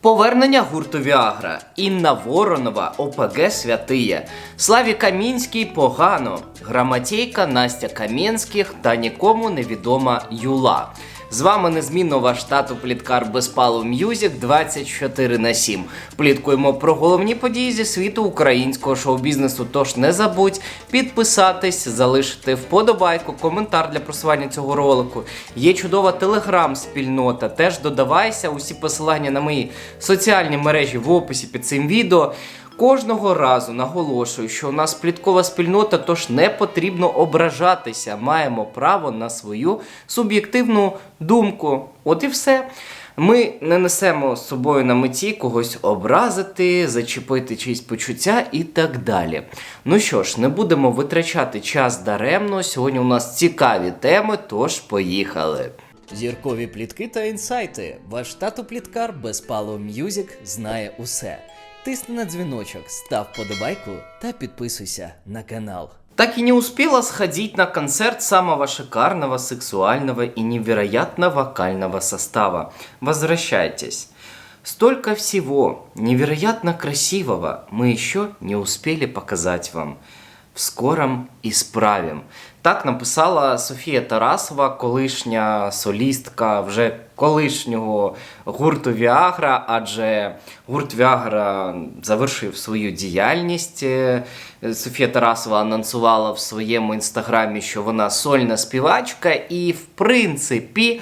Повернення гурту Віагра, Інна Воронова, ОПГ Святиє, Славі Камінський погано, Граматійка Настя Кам'янських та нікому невідома Юла. З вами незмінно ваш тату Пліткар Безпалу М'юзік 24 на 7. Пліткуємо про головні події зі світу українського шоу-бізнесу. Тож не забудь підписатись, залишити вподобайку, коментар для просування цього ролику. Є чудова телеграм-спільнота. Теж додавайся. Усі посилання на мої соціальні мережі в описі під цим відео. Кожного разу наголошую, що у нас пліткова спільнота, тож не потрібно ображатися. Маємо право на свою суб'єктивну думку. От і все. Ми не несемо з собою на меті когось образити, зачепити чиїсь почуття і так далі. Ну що ж, не будемо витрачати час даремно. Сьогодні у нас цікаві теми, тож поїхали. Зіркові плітки та інсайти. Ваш тато пліткар Безпало М'юзік знає усе. Тисни на дзвіночок, став подобайку та підписуйся на канал. Так и не успела сходить на концерт самого шикарного, сексуального и невероятно вокального состава. Возвращайтесь. Столько всего невероятно красивого мы еще не успели показать вам. В скором исправим. Так написала Софія Тарасова, колишня солістка вже Колишнього гурту Віагра, адже гурт Віагра завершив свою діяльність. Е, Софія Тарасова анонсувала в своєму інстаграмі, що вона сольна співачка, і в принципі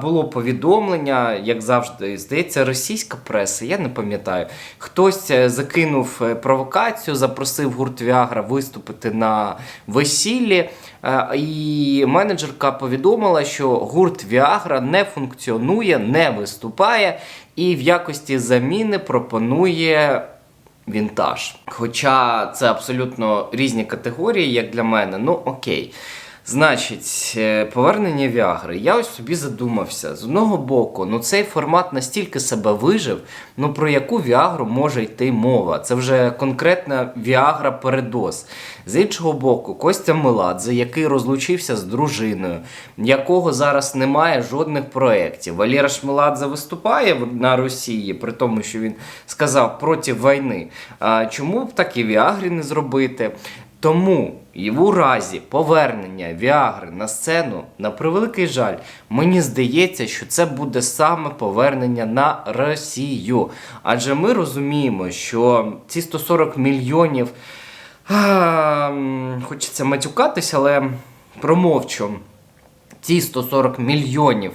було повідомлення, як завжди, здається, російська преса, я не пам'ятаю. Хтось е, закинув е, провокацію, запросив гурт Віагра виступити на весіллі. Е, І менеджерка повідомила, що гурт Віагра не функціонує, не виступає і в якості заміни пропонує вінтаж. Хоча це абсолютно різні категорії, як для мене. Ну окей. Значить, е, повернення Віагри. Я ось собі задумався. З одного боку, ну цей формат настільки себе вижив, ну про яку Віагру може йти мова? Це вже конкретна Віагра передос. З іншого боку, Костя Меладзе, який розлучився з дружиною, якого зараз немає жодних проєктів. Валера Шмеладзе виступає на Росії, при тому, що він сказав проти війни. А чому б так і Віагрі не зробити? Тому і в разі повернення Віагри на сцену, на превеликий жаль, мені здається, що це буде саме повернення на Росію. Адже ми розуміємо, що ці 140 мільйонів а, хочеться матюкатись, але промовчу. Ці 140 мільйонів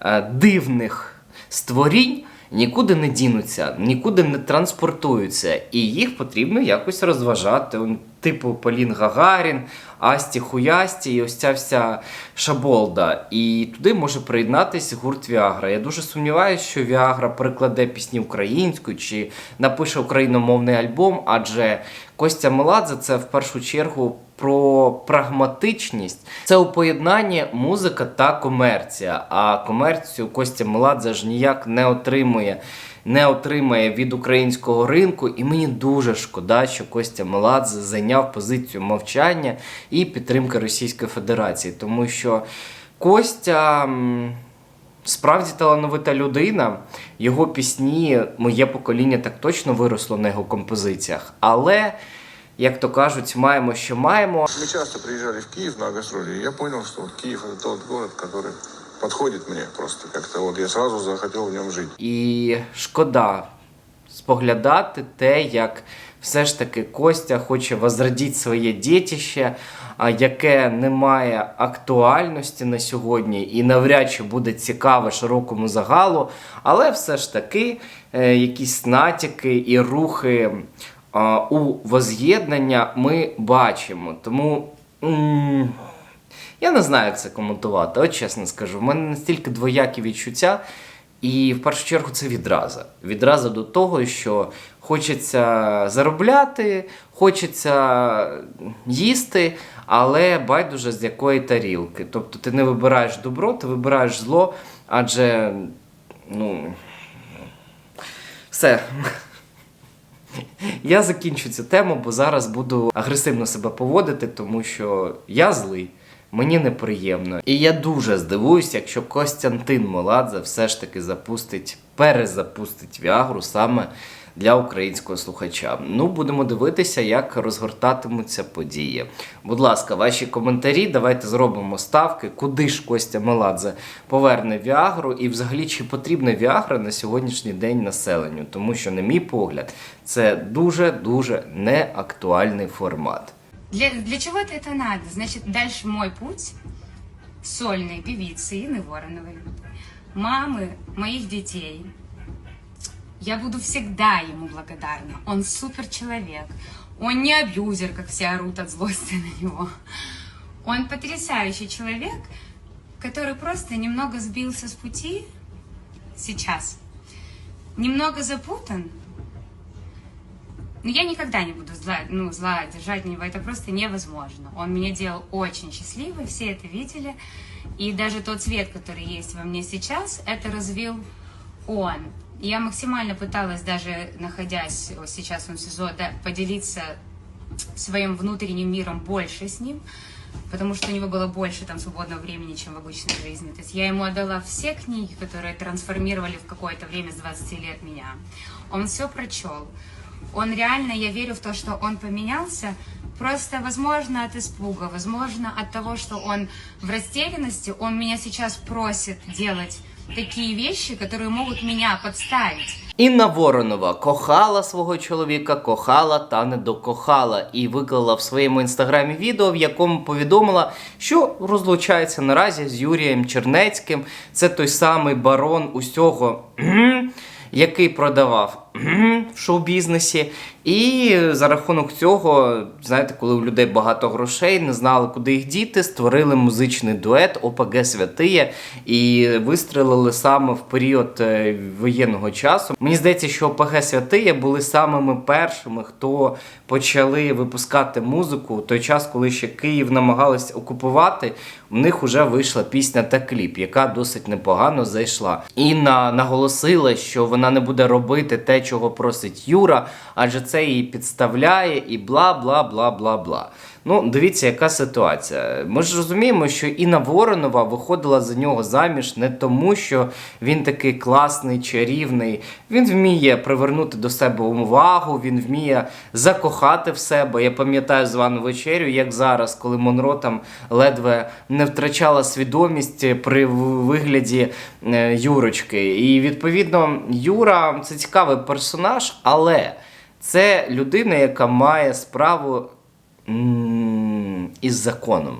е, дивних створінь нікуди не дінуться, нікуди не транспортуються, і їх потрібно якось розважати. Типу Полін Гагарін, Асті Хуясті і ось ця вся шаболда. І туди може приєднатися гурт Віагра. Я дуже сумніваюся, що Віагра перекладе пісні українською чи напише україномовний альбом, адже Костя Меладзе це в першу чергу про прагматичність. Це у поєднанні музика та комерція. А комерцію Костя Меладзе ж ніяк не отримує Не отримає від українського ринку, і мені дуже шкода, що Костя Меладзе зайняв позицію мовчання і підтримки Російської Федерації, тому що Костя м, справді талановита людина. Його пісні, моє покоління так точно виросло на його композиціях. Але, як то кажуть, маємо, що маємо. Мы часто приезжали в Киев на гастроли, и я понял, что вот Киев это тот город, который подходит мне просто как-то. Вот я сразу захотел в нем жить. І шкода споглядати те, як все ж таки Костя хоче возродити своє дітище, яке не має актуальності на сьогодні і навряд чи буде цікаве широкому загалу, але все ж таки е, якісь натяки і рухи у воз'єднання ми бачимо. Тому. Я не знаю, як це коментувати, от чесно скажу. В мене настільки двоякі відчуття, і в першу чергу це відраза. Відраза до того, що хочеться заробляти, хочеться їсти, але байдуже з якої тарілки. Тобто ти не вибираєш добро, ти вибираєш зло, адже ну. Все. Я закінчу цю тему, бо зараз буду агресивно себе поводити, тому що я злий. Мені неприємно. І я дуже здивуюся, якщо Костянтин Моладзе все ж таки запустить, перезапустить Віагру саме для українського слухача. Ну, будемо дивитися, як розгортатимуться події. Будь ласка, ваші коментарі, давайте зробимо ставки, куди ж Костя Меладзе поверне Віагру, і взагалі чи потрібна Віагра на сьогоднішній день населенню, тому що, на мій погляд, це дуже дуже неактуальний формат. Для, для чего-то это надо. Значит, дальше мой путь сольной певицы Инны Вороновой, мамы моих детей. Я буду всегда ему благодарна. Он супер человек. Он не абьюзер, как все орут от злости на него. Он потрясающий человек, который просто немного сбился с пути сейчас. Немного запутан, но я никогда не буду зла, ну, зла держать на него, это просто невозможно. Он меня делал очень счастливой, все это видели. И даже тот цвет, который есть во мне сейчас, это развил он. Я максимально пыталась даже, находясь сейчас он в СИЗО, да, поделиться своим внутренним миром больше с ним, потому что у него было больше там свободного времени, чем в обычной жизни. То есть я ему отдала все книги, которые трансформировали в какое-то время с 20 лет меня. Он все прочел. Он реально, я верю в то, что он поменялся, просто, возможно, от испуга, возможно, от того, что он в растерянности, он меня сейчас просит делать такие вещи, которые могут меня подставить. Інна Воронова кохала свого чоловіка, кохала та не докохала, і виклала в своєму інстаграмі відео, в якому повідомила, що розлучається наразі з Юрієм Чернецьким. Це той самий барон усього, який продавав в шоу-бізнесі. І за рахунок цього, знаєте, коли у людей багато грошей, не знали, куди їх діти, створили музичний дует ОПГ Святиє і вистрелили саме в період е, воєнного часу. Мені здається, що ОПГ Святиє були самими першими, хто почали випускати музику в той час, коли ще Київ намагалися окупувати. У них вже вийшла пісня та кліп, яка досить непогано зайшла. Інна наголосила, що вона не буде робити те, чого просить Юра, адже це її підставляє і бла бла бла бла бла. Ну, дивіться, яка ситуація. Ми ж розуміємо, що Інна Воронова виходила за нього заміж не тому, що він такий класний, чарівний. Він вміє привернути до себе увагу, він вміє закохати в себе. Я пам'ятаю звану вечерю, як зараз, коли Монро там ледве не втрачала свідомість при вигляді е, Юрочки. І відповідно, Юра це цікавий персонаж, але це людина, яка має справу із законом.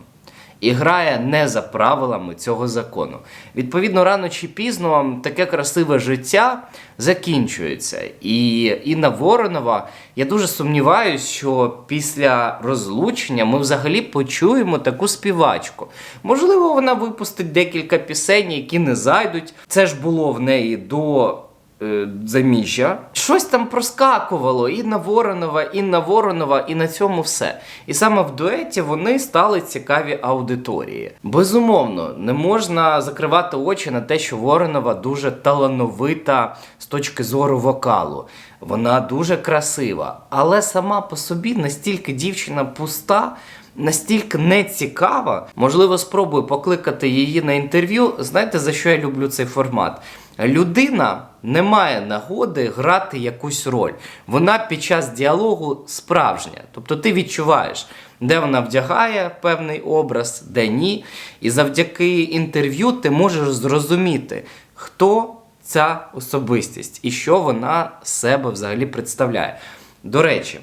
І грає не за правилами цього закону. Відповідно, рано чи пізно таке красиве життя закінчується. І Інна Воронова, я дуже сумніваюся, що після розлучення ми взагалі почуємо таку співачку. Можливо, вона випустить декілька пісень, які не зайдуть. Це ж було в неї до е, заміжжя. Щось там проскакувало і на Воронова, і на Воронова, і на цьому все. І саме в дуеті вони стали цікаві аудиторії. Безумовно, не можна закривати очі на те, що Воронова дуже талановита з точки зору вокалу. Вона дуже красива, але сама по собі настільки дівчина пуста. Настільки не цікава, можливо, спробую покликати її на інтерв'ю. Знаєте, за що я люблю цей формат? Людина не має нагоди грати якусь роль. Вона під час діалогу справжня. Тобто ти відчуваєш, де вона вдягає певний образ, де ні. І завдяки інтерв'ю ти можеш зрозуміти, хто ця особистість і що вона себе взагалі представляє. До речі.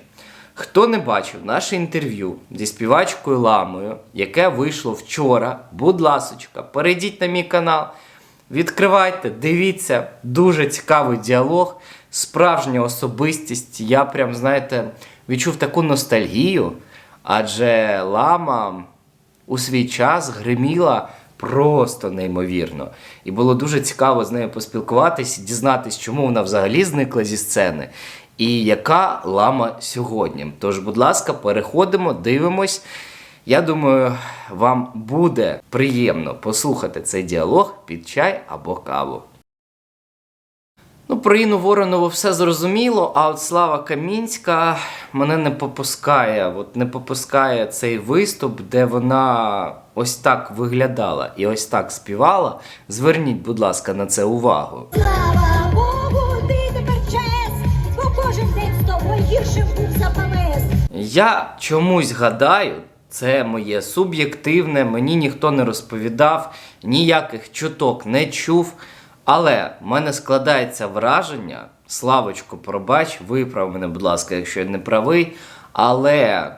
Хто не бачив наше інтерв'ю зі співачкою Ламою, яке вийшло вчора, будь ласочка, перейдіть на мій канал, відкривайте, дивіться, дуже цікавий діалог, справжня особистість. Я прям, знаєте, відчув таку ностальгію, адже Лама у свій час гриміла просто неймовірно. І було дуже цікаво з нею поспілкуватись, дізнатись, чому вона взагалі зникла зі сцени. І яка лама сьогодні? Тож, будь ласка, переходимо, дивимось. Я думаю, вам буде приємно послухати цей діалог під чай або каву. Ну, про Інну Воронову все зрозуміло, а от Слава Камінська мене не попускає. От не попускає цей виступ, де вона ось так виглядала і ось так співала, зверніть, будь ласка, на це увагу. Слава Богу, ти тепер чес, бо кожен день з тобою гіршим був за ПВС. Я чомусь гадаю, це моє суб'єктивне, мені ніхто не розповідав, ніяких чуток не чув. Але в мене складається враження, Славочку, пробач, виправ мене, будь ласка, якщо я не правий. Але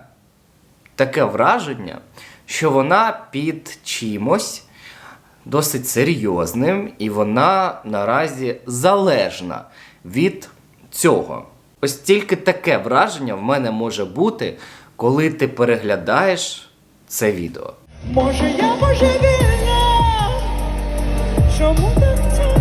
таке враження, що вона під чимось досить серйозним, і вона наразі залежна від цього. Ось тільки таке враження в мене може бути, коли ти переглядаєш це відео. Може, я божевільна, чому так?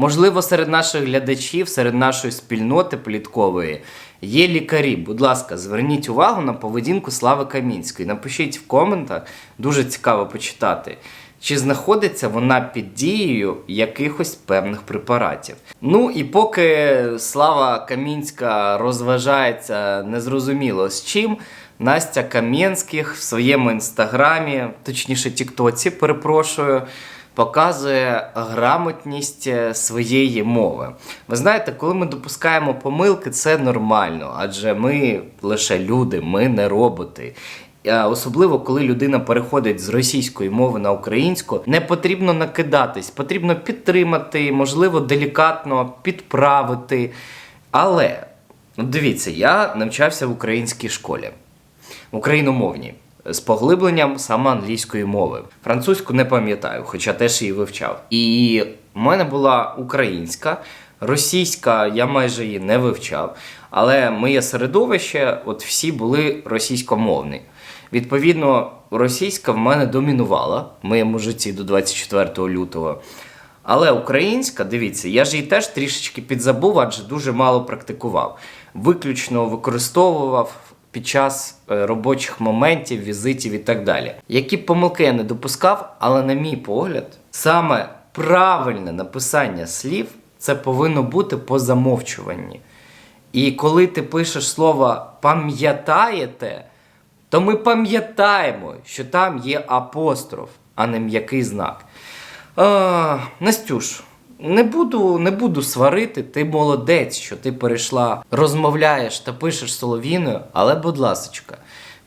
Можливо, серед наших глядачів, серед нашої спільноти пліткової є лікарі. Будь ласка, зверніть увагу на поведінку Слави Камінської. Напишіть в коментах, дуже цікаво почитати. Чи знаходиться вона під дією якихось певних препаратів? Ну і поки Слава Камінська розважається незрозуміло з чим, Настя Кам'янських в своєму інстаграмі, точніше Тіктоці, перепрошую, показує грамотність е, своєї мови. Ви знаєте, коли ми допускаємо помилки, це нормально, адже ми лише люди, ми не роботи. Е, Особливо, коли людина переходить з російської мови на українську, не потрібно накидатись, потрібно підтримати, можливо, делікатно підправити. Але ну, дивіться, я навчався в українській школі, в україномовній, з поглибленням саме англійської мови. Французьку не пам'ятаю, хоча теж її вивчав. І в мене була українська, російська я майже її не вивчав. Але моє середовище, от всі були російськомовні. Відповідно, російська в мене домінувала в моєму житті до 24 лютого. Але українська, дивіться, я ж її теж трішечки підзабув, адже дуже мало практикував. Виключно використовував під час е, робочих моментів, візитів і так далі. Які помилки я не допускав, але на мій погляд, саме правильне написання слів це повинно бути по замовчуванні. І коли ти пишеш слово пам'ятаєте, то ми пам'ятаємо, що там є апостроф, а не м'який знак. А, Настюш, не буду, не буду сварити, ти молодець, що ти перейшла, розмовляєш та пишеш солов'їною, але, будь ласочка,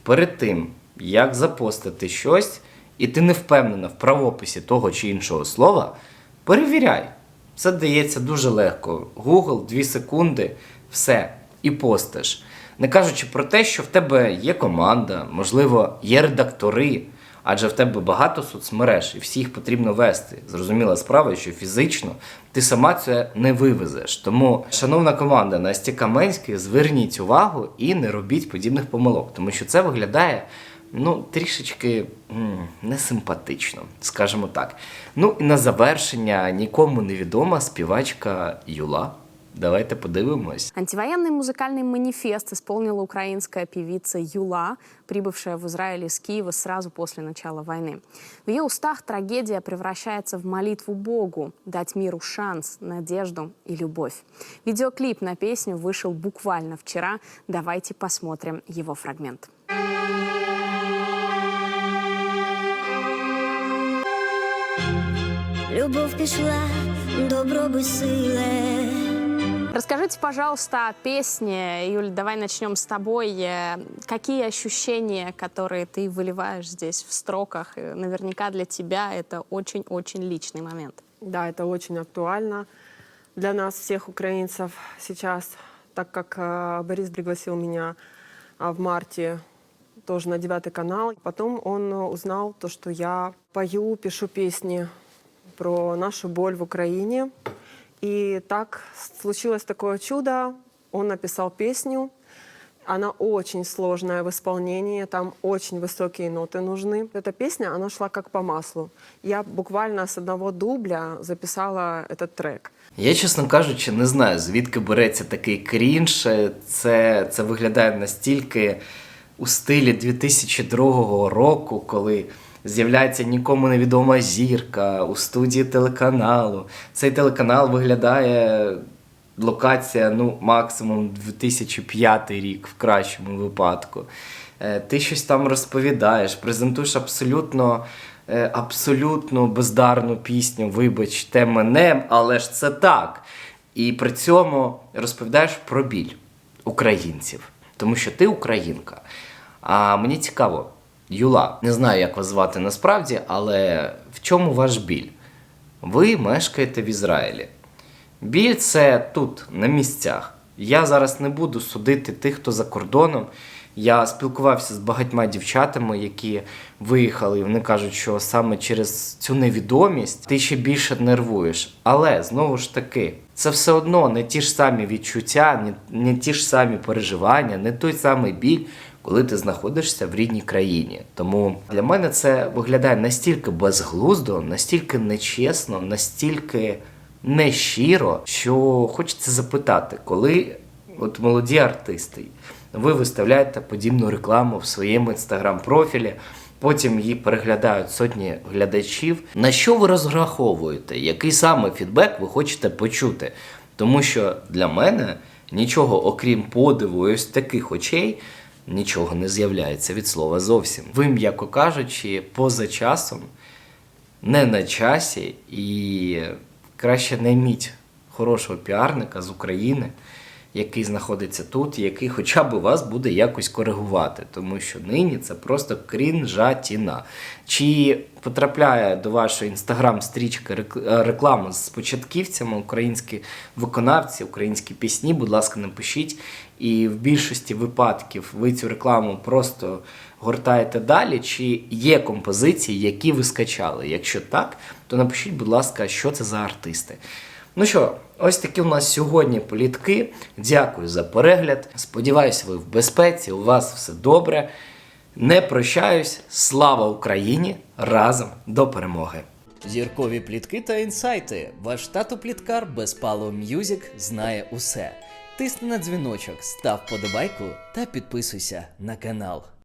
перед тим, як запостити щось, і ти не впевнена в правописі того чи іншого слова, перевіряй. Це дається дуже легко. Google, 2 секунди, все, і постиш. Не кажучи про те, що в тебе є команда, можливо, є редактори, адже в тебе багато соцмереж, і всі їх потрібно вести. Зрозуміла справа, що фізично ти сама це не вивезеш. Тому, шановна команда Насті Каменської, зверніть увагу і не робіть подібних помилок, тому що це виглядає ну, трішечки несимпатично, скажімо так. Ну і на завершення нікому невідома співачка Юла. Давайте подивимось. Антивоенный музыкальный манифест исполнила украинская певица Юла, прибывшая в Израиль из Киева сразу после начала войны. В ее устах трагедия превращается в молитву Богу дать миру шанс, надежду и любовь. Видеоклип на песню вышел буквально вчера. Давайте посмотрим его фрагмент. Любов пішла, добро безсиле. Расскажите, пожалуйста, о песне. Юль, давай начнем с тобой. Э, Какие ощущения, которые ты выливаешь здесь в строках? Э, Наверняка для тебя это очень-очень личный момент. Да, это очень актуально для нас, всех украинцев сейчас, так как э, Борис пригласил меня а, в марте тоже на девятый канал. Потом он э, узнал то, что я пою, пишу песни про нашу боль в Украине. И так случилось такое чудо. Он написал песню. Она очень сложная в исполнении, там очень высокие ноты нужны. Эта песня, она шла как по маслу. Я буквально с одного дубля записала этот трек. Я, чесно кажучи, не знаю, звідки береться такий крінж. Це, це виглядає настільки у стилі 2002 року, коли з'являється нікому невідома зірка у студії телеканалу. Цей телеканал виглядає локація, ну, максимум 2005 рік в кращому випадку. е, ти щось там розповідаєш, презентуєш абсолютно, е, абсолютно бездарну пісню, вибачте мене, але ж це так. І при цьому розповідаєш про біль українців, тому що ти українка. А мені цікаво, Юла, не знаю, як вас звати насправді, але в чому ваш біль? Ви мешкаєте в Ізраїлі. Біль це тут, на місцях. Я зараз не буду судити тих, хто за кордоном. Я спілкувався з багатьма дівчатами, які виїхали, і вони кажуть, що саме через цю невідомість ти ще більше нервуєш. Але знову ж таки, це все одно не ті ж самі відчуття, не, не ті ж самі переживання, не той самий біль, коли ти знаходишся в рідній країні. Тому для мене це виглядає настільки безглуздо, настільки нечесно, настільки нещиро, що хочеться запитати, коли от молоді артисти, ви виставляєте подібну рекламу в своєму інстаграм-профілі, потім її переглядають сотні глядачів. На що ви розраховуєте? Який саме фідбек ви хочете почути? Тому що для мене нічого, окрім подиву ось таких очей, нічого не з'являється від слова зовсім. Ви, м'яко кажучи, поза часом не на часі і краще найміть хорошого піарника з України, який знаходиться тут, який хоча б вас буде якось коригувати, тому що нині це просто крінжатіна. Чи потрапляє до вашої інстаграм-стрічки е, реклама з початківцями, українські виконавці, українські пісні, будь ласка, напишіть. І в більшості випадків ви цю рекламу просто гортаєте далі, чи є композиції, які ви скачали? Якщо так, то напишіть, будь ласка, що це за артисти. Ну що, ось такі у нас сьогодні політки. Дякую за перегляд. Сподіваюся, ви в безпеці, у вас все добре. Не прощаюсь. Слава Україні! Разом до перемоги! Зіркові плітки та інсайти. Ваш тато пліткар Безпало М'юзік знає усе. Тисни на дзвіночок, став подобайку та підписуйся на канал.